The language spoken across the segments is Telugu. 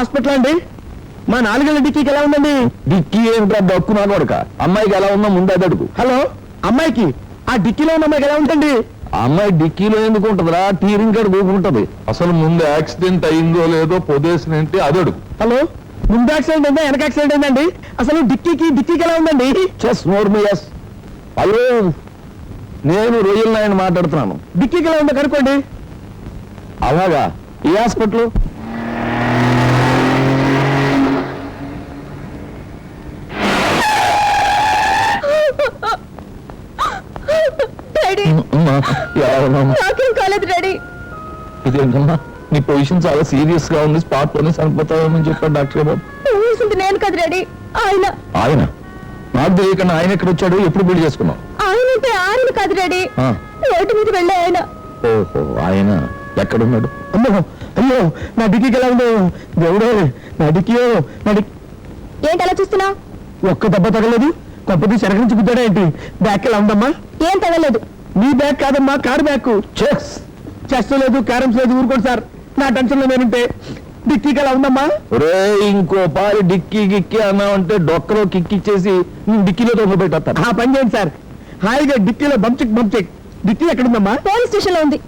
హాస్పిటల్ అండి? మా నాలుగేళ్ళ డిక్కీకి ఎలా ఉందండి? డిక్కీ ఏంట్రా డక్కు నా కొడక. అమ్మాయికి ఎలా ఉందో ముందు అది అడుగు. హలో అమ్మాయికి? ఆ డిక్కీలో ఉన్న అమ్మాయికి ఎలా ఉంటుంది ఆ అమ్మాయి డిక్కీలో ఎందుకు ఉంటదిరా? టీరింగ్ కాడ కూకుంటది అసలు ముందు యాక్సిడెంట్ అయిందో లేదో పొదేసిన ఏంటి అది అడుగు. హలో ముందు యాక్సిడెంట్ అయిందా? వెనక యాక్సిడెంట్ అయిందండి అసలు డిక్కీకి డిక్కీకి ఎలా ఉందండి? చెస్ నోర్మి ఎస్. అయ్యో నేను రొయ్యల నాయన మాట్లాడుతున్నాను. డిక్కీకి ఎలా ఉందో కనుక్కోండి. అలాగా? ఈ హాస్పిటల్? ఉన్నావు? నాకేం కాలేదు డాడీ ఇదేంటమ్మా? నీ పొజిషన్ చాలా సీరియస్గా ఉంది. స్పాట్లోనే చనిపోతావేమని చెప్పాడు డాక్టర్ బాబు ఊసింది నేను కదా డాడీ ఆయన. ఆయన? నాకు తెలియకుండా ఆయన ఎక్కడ వచ్చాడు? ఎప్పుడు పెళ్ళి చేసుకున్నావు? ఆయన అంటే ఆయన కాదు డాడీ ఆ, రోడ్డు మీద వెళ్ళే ఆయన. ఓహో ఆయన ఎక్కడున్నాడు? అమ్మో అయ్యో నా డిక్కీకి ఎలా ఉందో? దేవుడే నా డిక్కీయో నా డిక్కీ ఏంటి అలా చూస్తున్నావు? ఒక్క దెబ్బ తగలేదు. కొంపది శరగ నుంచి గుద్దాడా ఏంటి? బ్యాక్ ఎలా ఉందమ్మా? ఏం తగలేదు. నీ బ్యాగ్ కాదమ్మా కారు బ్యాగ్. చెస్ చెస్ లేదు క్యారమ్స్ లేదు ఊరుకోండి సార్. నా టెన్షన్లో నేనుంటే డిక్కీకి ఎలా ఉందమ్మా. రే ఇంకో పారి డిక్కీ గిక్కి అన్నావంటే డొక్కలో కిక్కిచ్చేసి నేను డిక్కీలో తొంగ పెట్టేస్తాను. ఆ పని చేయండి సార్. హాయిగా డిక్కీలో బంచిక్ బంచిక్ డిక్కీ ఎక్కడుందమ్మా? పోలీస్ స్టేషన్లో ఉంది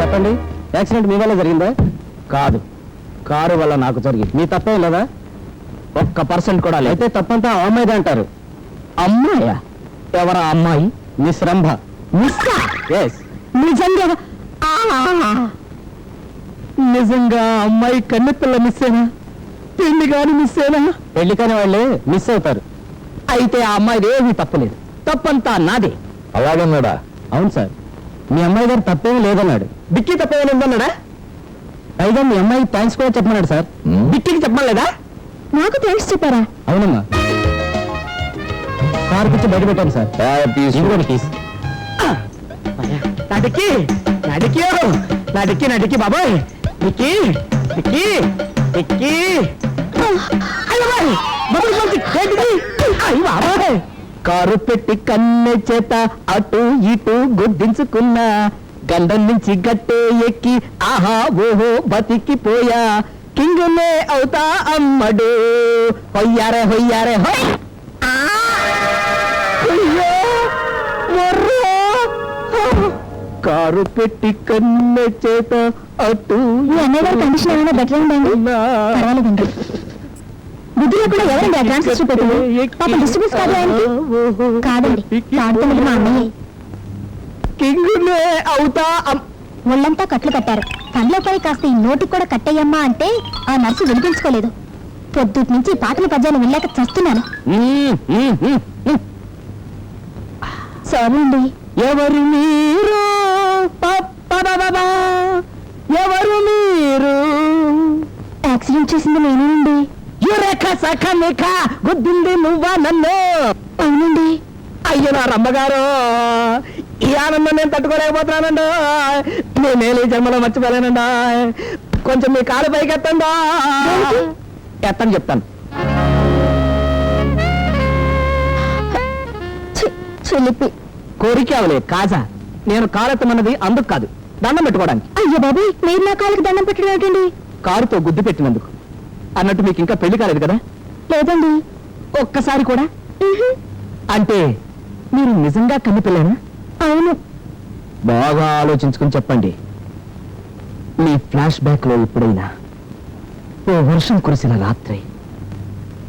చెప్పండి. యాక్సిడెంట్ మీ వల్ల జరిగిందా? కాదు. కారు వల్ల నాకు జరిగింది. మీ తప్పేం లేదా? ఒక్క పర్సెంట్ కూడా లేదు. అయితే తప్పంతా అమ్మాయిదే అంటారు. అమ్మాయా? ఎవరా అమ్మాయి? మిస్ రంభ ఎస్ నిజంగా? నిజంగా అమ్మాయి కన్నెపిల్ల మిస్ అయినా పెళ్ళి కాని మిస్ అయినా పెళ్ళి కాని వాళ్ళే మిస్ అవుతారు. అయితే ఆ అమ్మాయిది ఏమీ తప్పలేదు. తప్పంతా నాదే. అలాగన్నాడా? అవును సార్. మీ అమ్మాయి గారు తప్పేమీ లేదన్నాడు. డిక్కీ తప్పేమీ ఉందన్నాడా? పైగా మీ అమ్మాయి థ్యాంక్స్ కూడా చెప్పమన్నాడు సార్. డిక్కీకి చెప్పమలేదా నాకు థ్యాంక్స్ చెప్పారా? అవునమ్మా. కారు పిచ్చి బయట పెట్టాను సార్. ఇదిగోండి కీస్ నా డిక్కీ నా డిక్కీ నా డిక్కీ నా డిక్కీ బాబాయ్. ఏంటిది? అయ్య బాబాయ్. కారు పెట్టి కన్నె చేత అటు ఇటు గుద్దించుకున్నా. గండం నుంచి గట్టే ఎక్కి ఆహా ఓహో బతికిపోయా. కింగునే అవుతా అమ్మడు. హొయ్యారే హొయ్యారే హొయ్. కారు పెట్టి కన్నె చేత అటు మీ అన్నయ్య గారి కండిషన్ ఏమైనా బెటర్ ఉందండి పర్వాలేదండి. బుద్ధిలో కూడా ఎవరండి ఆ ట్రాన్సిస్టర్ పెట్టింది పాప డిస్టర్బెన్స్ కాదు ఆయనకి. కాదండి తాడుతున్నది మా అన్నయ్య. కింగునే అవుతా. ఒళ్ళంతా కట్లు కట్టారు. కళ్ళపై కాస్త ఈ నోటికి కూడా కట్టయ్యమ్మా అంటే ఆ నర్సు వినిపించుకోలేదు. పొద్దుటి నుంచి పాటలు పద్యాలు వెళ్ళాక చస్తున్నాను. మ్మ్, మ్మ్, మ్మ్, మ్మ్. సారీ అండి. ఎవరు మీరు. ఎవరు మీరు? యాక్సిడెంట్ చేసింది నేనేనండి. యురేఖ సఖ నిఖ గుద్దింది నువ్వా నన్ను? అవునండి. అయ్యో నా రమ్మగారు ఈ ఆనందం నేను తట్టుకోలేకపోతున్నానండి. నేనేలు ఈ జన్మలో మర్చిపోలేనండి. కొంచెం మీ కాలు పైకి ఎత్తండి? ఎత్తని చెప్తాను. చిలిపి కోరిక అవలే కాజా. నేను కాలెత్తమన్నది అందుకు కాదు. దండం పెట్టుకోవడానికి. అయ్యో బాబు మీరు నా కాళ్ళకి దండం పెట్టడం ఏంటండి? కారుతో గుద్దు పెట్టినందుకు. అన్నట్టు మీకు ఇంకా పెళ్ళి కాలేదు కదా? లేదండి. ఒక్కసారి కూడా? అంటే మీరు నిజంగా కన్నిపిల్లేనా అవును. బాగా ఆలోచించుకుని చెప్పండి. మీ ఫ్లాష్ బ్యాక్లో ఎప్పుడైనా ఓ వర్షం కురిసిన రాత్రి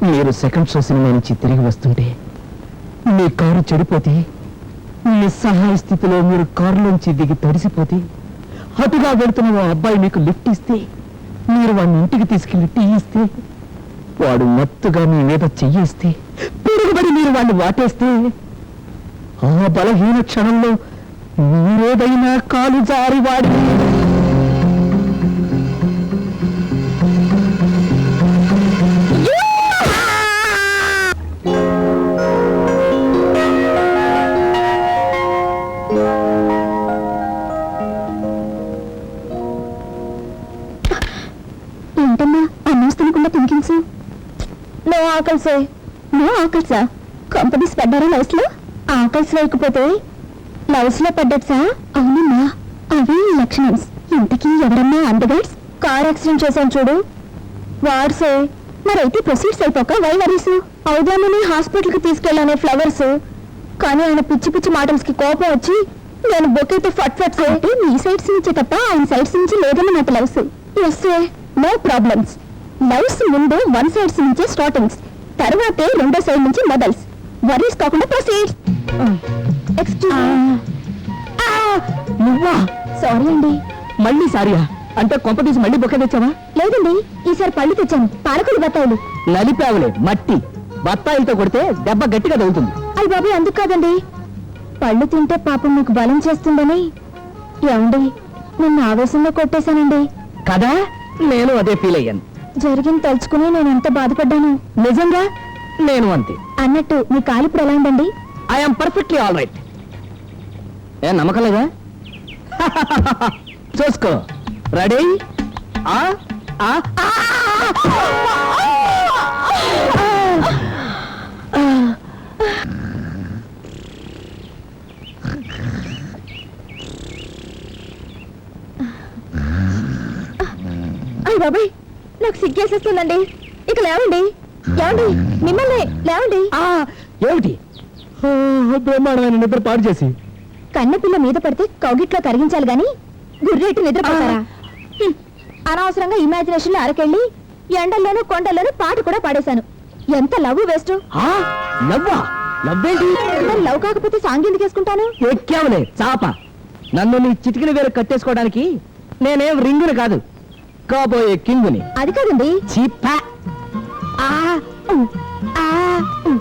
మీరు సెకండ్ షో సినిమా నుంచి తిరిగి వస్తుంటే మీ కారు చెడిపోతే నిస్సహాయ స్థితిలో మీరు కారులోంచి దిగి తడిసిపోతే అటుగా వెళుతున్న ఓ అబ్బాయి మీకు లిఫ్ట్ ఇస్తే మీరు వాడిని ఇంటికి తీసుకెళ్ళి టీ ఇస్తే వాడు మత్తుగా మీ మీద చెయ్యిస్తే పెరుగుబడి మీరు వాడిని వాటేస్తే ఆ బలహీన క్షణంలో మీరేదైనా కాలు జారి వాడి థింకింగ్ తినకుండా నో ఆకల్సే? నో ఆకల్సా? కంపెనీస్ పడ్డారా లవ్స్లో ఆకల్స్ లేకపోతే లవ్స్లో పడ్డట్సా అవునమ్మా అవి లక్షణమ్స్ ఇంతకీ ఎవరమ్మా అందగడ్స్ కార్ యాక్సిడెంట్ చేశాను చూడు. వాడ్సే మరైతే ప్రొసీడ్స్ అయిపోక వై వరీస్? అవుదామని హాస్పిటల్కి తీసుకెళ్ళానే ఫ్లవర్స్. కానీ ఆయన పిచ్చి పిచ్చి మాటల్స్కి కోపం వచ్చి నేను బొకేతో ఫట్ ఫట్ అంటే మీ సైడ్స్ నుంచి తప్ప ఆయన సైడ్స్ నుంచి లేదన్నమాట loves. Yes no problems. Loves ముందు వన్ సైడ్స్ నుంచే స్టార్టింగ్స్ తర్వాతే రెండో సైడ్ నుంచి మొదల్స్ వరీస్ కాకుండా ప్రొసీడ్స్ ఎక్స్క్యూజ్ నువ్వా? సారీ అండి. మళ్ళీ సారియా? అంటే కొంప తీసి మళ్ళీ బొక్క తెచ్చావా? లేదండి ఈసారి పళ్ళు తెచ్చాను. పాలకులు బత్తాయిలు. నలిపావులే మట్టి. బత్తాయిలతో కొడితే దెబ్బ గట్టిగా తగులుతుంది. అయ్యి బాబాయ్ అందుకు కాదండి. పళ్ళు తింటే పాపం మీకు బలం చేస్తుందని. ఏమండి నిన్న ఆవేశంలో కొట్టేశానండి. కదా? నేను అదే ఫీల్ అయ్యాను. జరిగింది తలుచుకుని నేను ఎంత బాధపడ్డాను? నిజంగా? నేను అంతే. అన్నట్టు మీ కాలు ఇప్పుడు ఎలా ఉందండి? ఐఎమ్ పర్ఫెక్ట్లీ ఆల్ రైట్ ఏ నమ్మకం లేదా? చూసుకో. రెడీ ఆ? ఆ? ఆ! అయ్యి బాబాయ్! నాకు సిగ్గేసేస్తుందండి ఇక లేవండి. లేవండి మిమ్మల్ని లేవండి. ఆ! ఏమిటి? బ్రహ్మాండమైన నిద్ర పాడు చేసి. కన్నెపిల్ల మీద పడితే కౌగిట్లో కరిగించాలి గాని గుర్రెట్టు నిద్రపోతారా హ్మ్. అనవసరంగా ఇమాజినేషన్లో అరకెళ్ళి ఎండల్లోనూ కొండల్లోనూ పాట కూడా పాడేశాను. ఎంత లవ్ వేస్ట్? ఆ, నవ్వా నవ్వేంటి మరి లవ్ కాకపోతే సాంగ్ ఎందుకు వేసుకుంటాను? ఎక్కావులే చాప. నన్ను నీ చిటికిన వేరు కట్టేసుకోవడానికి నేనేం రింగుని కాదు. కాబోయే కింగుని. అది కాదండి. చీప. ఆ, ఉ, ఆ, ఉ,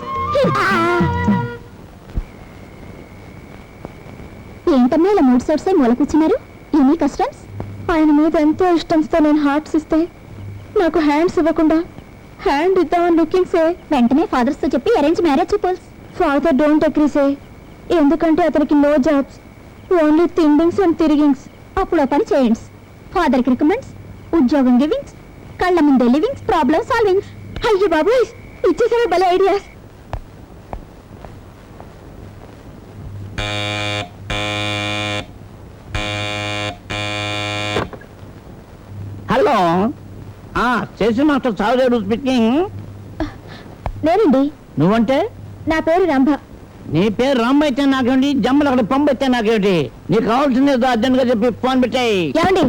ఆ. ఏంటమ్మా ఇలా మూడు సైడ్స్ మూల కూర్చున్నారు? Any customs? ఆయన మీద ఎంతో ఇష్టంతో నేను హార్ట్స్ ఇస్తే నాకు హ్యాండ్స్ ఇవ్వకుండా హ్యాండ్ ఇద్దామని లుకింగ్ సే. వెంటనే ఫాదర్స్తో చెప్పి అరేంజ్ మ్యారేజ్ చూపల్స్ ఫాదర్ డోంట్ అగ్రీ సే. ఎందుకంటే అతనికి నో జాబ్స్ ఓన్లీ థిండింగ్స్ అండ్ తిరిగింగ్స్ అప్పుడు ఆ పని చేయండి. ఫాదర్కి రికమెండ్స్ ఉద్యోగం గివింగ్స్ కళ్ళ ముందే లివింగ్స్ ప్రాబ్లమ్ సాల్వింగ్స్. అయ్యో బాబోయ్ ఇచ్చేసావే భలే ఐడియాస్. హలో. ఆ చేసి మాస్టర్ సాగుదేడు స్పీకింగ్. నేనండి. నువ్వంటే? నా పేరు రంభ. నీ పేరు రామ్ అయితే నాకేంటి జమ్మలు అక్కడ పంపు అయితే నాకేంటి నీకు కావాల్సింది అర్జెంట్గా చెప్పి ఫోన్ పెట్టాయి. ఏమండి?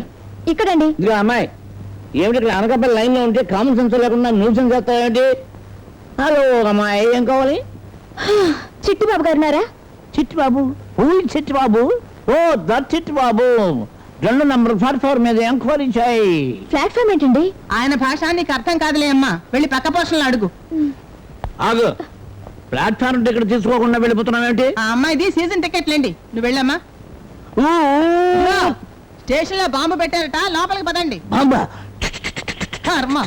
ఇక్కడండి. ఇదిగో అమ్మాయి ఏమిటి ఇక్కడ అనకాపల్లి లైన్లో ఉంటే కామన్ సెన్స్ లేకుండా న్యూస్ సెన్స్ చేస్తావేంటి హలో అమ్మాయి ఏం కావాలి? చిట్టి బాబు గారు ఉన్నారా Chitti Babu who Chitti Babu oh that Chitti Babu రెండు నంబర్ ప్లాట్ఫామ్ మీద ఎంక్వైరీ చేయి. ప్లాట్ఫామ్ ఏంటండి? ఆయన భాష నీకు అర్థం కాదులే అమ్మా. వెళ్ళి పక్క పోషణలు అడుగు. ఆగు. ప్లాట్ఫామ్ టికెట్ తీసుకోకుండా వెళ్ళిపోతున్నావేంటి ఆ అమ్మాయిది సీజన్ టికెట్ లేండి. నువ్వు వెళ్ళమ్మా. ఊ, ఊ. స్టేషన్లో బాంబు పెట్టారట లోపలికి పదండి. బాంబా? కర్మ.